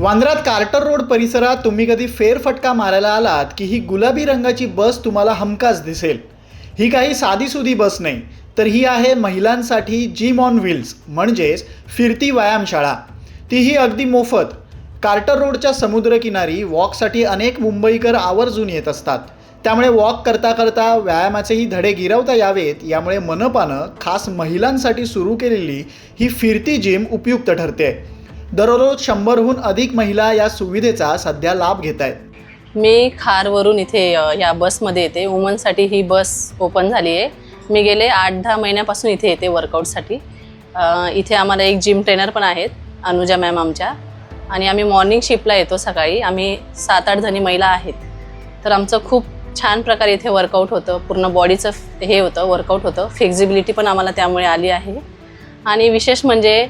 वांद्रात quarter road परिसरात तुम्ही कधी फेरफटका मारायला आलात की ही गुलाबी रंगाची बस तुम्हाला हमखास दिसेल? ही काही साधीसुधी बस नाही तर ही आहे महिलांसाठी जिम ऑन व्हील्स म्हणजेच फिरती व्यायामशाळा तीही अगदी मोफत. कार्टर रोडच्या समुद्रकिनारी वॉकसाठी अनेक मुंबईकर आवर्जून येत असतात. त्यामुळे वॉक करता करता व्यायामाचेही धडे गिरवता यावेत यामुळे मनपानं खास महिलांसाठी सुरू केलेली ही फिरती जिम उपयुक्त ठरते. दररोज शंभरहून अधिक महिला या सुविधेचा सध्या लाभ घेत आहेत. मी खारवरून इथे या बसमध्ये येते. वुमनसाठी ही बस ओपन झाली आहे. मी गेले आठ दहा महिन्यापासून इथे येते वर्कआउटसाठी इथे आम्हाला एक जिम ट्रेनर पण आहेत अनुजा मॅम आमच्या. आणि आम्ही मॉर्निंग शिफ्टला येतो सकाळी. आम्ही सात आठ जणी महिला आहेत. तर आमचं खूप छान प्रकारे इथे वर्कआउट होतं. पूर्ण बॉडीचं हे होतं वर्कआउट होतं. फ्लेक्झिबिलिटी पण आम्हाला त्यामुळे आली आहे. आणि विशेष म्हणजे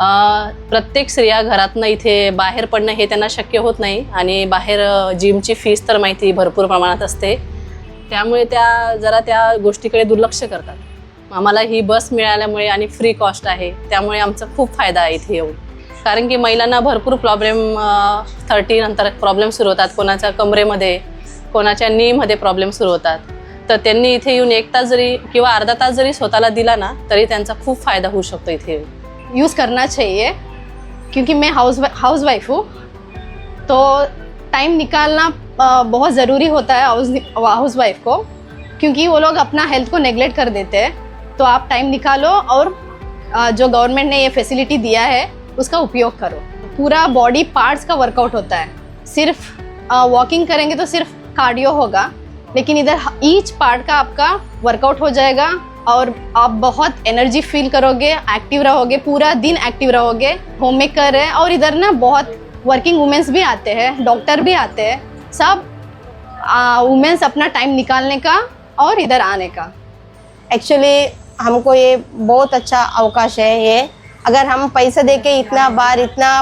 प्रत्येक स्त्रिया घरातनं इथे बाहेर पडणं हे त्यांना शक्य होत नाही आणि बाहेर जिमची फीस तर माहिती भरपूर प्रमाणात असते. त्यामुळे त्या जरा त्या गोष्टीकडे दुर्लक्ष करतात. आम्हाला ही बस मिळाल्यामुळे आणि फ्री कॉस्ट आहे त्यामुळे आमचा खूप फायदा आहे इथे येऊन. कारण की महिलांना भरपूर प्रॉब्लेम थर्टी नंतर प्रॉब्लेम सुरू होतात. कोणाच्या कमरेमध्ये कोणाच्या नीमध्ये प्रॉब्लेम सुरू होतात. तर त्यांनी इथे येऊन एक तास जरी किंवा अर्धा तास जरी स्वतःला दिला ना तरी त्यांचा खूप फायदा होऊ शकतो इथे येऊन. यूज़ करना चाहिए, क्योंकि मैं हाउस हाउस वाइफ हूँ तो टाइम निकालना बहुत ज़रूरी होता है हाउस हाउस वाइफ को, क्योंकि वो लोग अपना हेल्थ को नेगलेक्ट कर देते हैं। तो आप टाइम निकालो और जो गवर्नमेंट ने ये फैसिलिटी दिया है, उसका उपयोग करो। पूरा बॉडी पार्ट्स का वर्कआउट होता है। सिर्फ़ वॉकिंग करेंगे तो सिर्फ़ कार्डियो होगा, लेकिन इधर ईच पार्ट का आपका वर्कआउट हो जाएगा। और आप बहुत एनर्जी फील करोगे एक्टिव रहोगे, पूरा दिन एक्टिव रहोगे होम मेकर है और इधर ना बहुत वर्किंग वुमेंस भी आते हैं डॉक्टर भी आते हैं, सब वुमेंस अपना टाइम निकालने का और इधर आने का। एक्चुअली हमको ये बहुत अच्छा अवकाश है ये। अगर हम पैसे दे के इतना बार इतना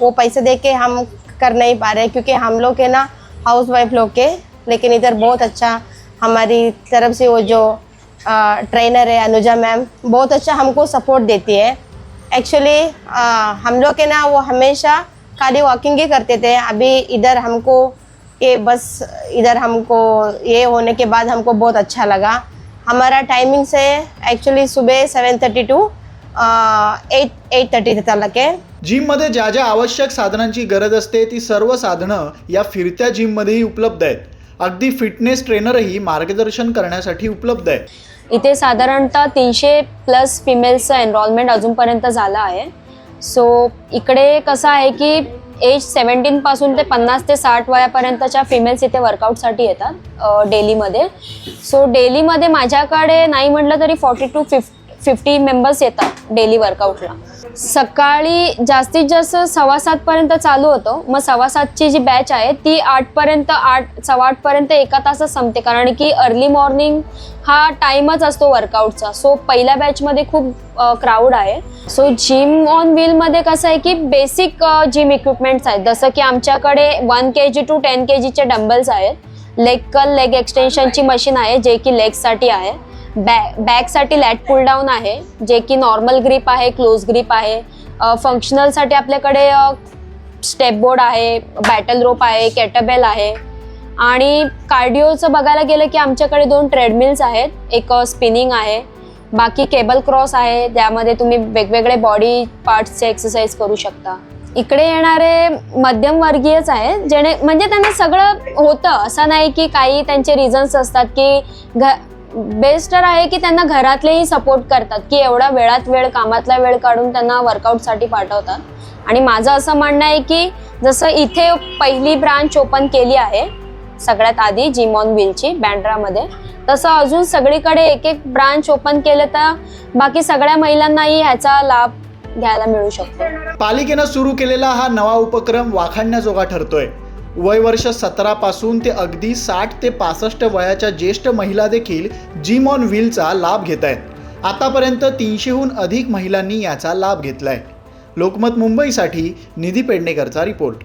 वो पैसे दे के हम कर नहीं पा रहे, क्योंकि हम लोग है ना हाउस वाइफ लोग के, लेकिन इधर बहुत अच्छा हमारी तरफ़ से वो जो ट्रेनर है अनुजा मैम बहुत अच्छा हमको सपोर्ट देती है. एक्चुअली हम लोग के ना वो हमेशा खाली वॉकिंग ही करते थे. अभी इधर हमको ये बस इधर हमको ये होने के बाद हमको बहुत अच्छा लगा. हमारा टाइमिंग से एक्चुअली सुबह seven thirty to eight eight thirty तक है. जिममध्ये ज्या ज्या आवश्यक साधनांची गरज असते ती सर्व साधनं या फिरत्या जिममध्येही उपलब्ध आहेत. अगदी फिटनेस ट्रेनरही मार्गदर्शन करण्यासाठी उपलब्ध आहे इथे साधारणतः तीनशे प्लस फिमेल्सचं एनरोलमेंट अजूनपर्यंत झालं आहे. सो इकडे कसं आहे की एज सेवन्टीनपासून ते पन्नास ते साठ वयापर्यंतच्या फिमेल्स इथे वर्कआउटसाठी येतात डेलीमध्ये. सो डेलीमध्ये माझ्याकडे नाही म्हटलं तरी forty to fifty fifty members येतात डेली वर्कआउटला सकाळी जास्तीत जास्त सव्वा सातपर्यंत चालू होतं. मग सव्वा सातची जी बॅच आहे ती आठपर्यंत आठ सव्वा आठपर्यंत एका तासात संपते. कारण की अर्ली मॉर्निंग हा टाईमच असतो वर्कआउटचा सो पहिल्या बॅचमध्ये खूप क्राऊड आहे. सो जिम ऑन व्हीलमध्ये कसं आहे की बेसिक जिम इक्विपमेंट्स आहेत. जसं की आमच्याकडे one K G to ten K जीचे डंबल्स आहेत लेग कल लेग एक्सटेन्शनची मशीन आहे जे की लेगसाठी आहे. बॅ बॅकसाठी लॅट पुल डाऊन आहे जे की नॉर्मल ग्रीप आहे क्लोज ग्रीप आहे. फंक्शनलसाठी आपल्याकडे स्टेप बोर्ड आहे बॅटल रोप आहे कॅटबेल आहे. आणि कार्डिओचं बघायला गेलं की आमच्याकडे दोन ट्रेडमिल्स आहेत एक स्पिनिंग आहे बाकी केबल क्रॉस आहे त्यामध्ये तुम्ही वेगवेगळे बॉडी पार्ट्सचे एक्सरसाइज करू शकता. इकडे येणारे मध्यमवर्गीयच आहे जेणे म्हणजे त्यांना सगळं होतं. असं नाही की काही त्यांचे रिझन्स असतात की घ बेस्ट तर आहे की त्यांना घरातलेही सपोर्ट करतात की एवढा वेळात वेळ कामातला वेळ काढून त्यांना वर्कआउटसाठी पाठवतात. आणि माझं असं म्हणणं आहे की जसं इथे पहिली ब्रांच ओपन केली आहे सगळ्यात आधी जिमॉन विलची बँड्रामध्ये तसं अजून सगळीकडे एक एक ब्रांच ओपन केलं तर बाकी सगळ्या महिलांनाही ह्याचा लाभ घ्यायला मिळू शकतो. पालिकेनं सुरू केलेला हा नवा उपक्रम वाखाणण्याजोगा ठरतोय. वय वर्ष सतरा पासून ते अगदी साठ ते पासष्ट वयाच्या ज्येष्ठ महिला देखील जिम ऑन व्हीलचा लाभ घेत आहेत. आतापर्यंत तीनशेहून अधिक महिलांनी याचा लाभ घेतलाय. लोकमत मुंबईसाठी निधी पेडणेकरचा रिपोर्ट.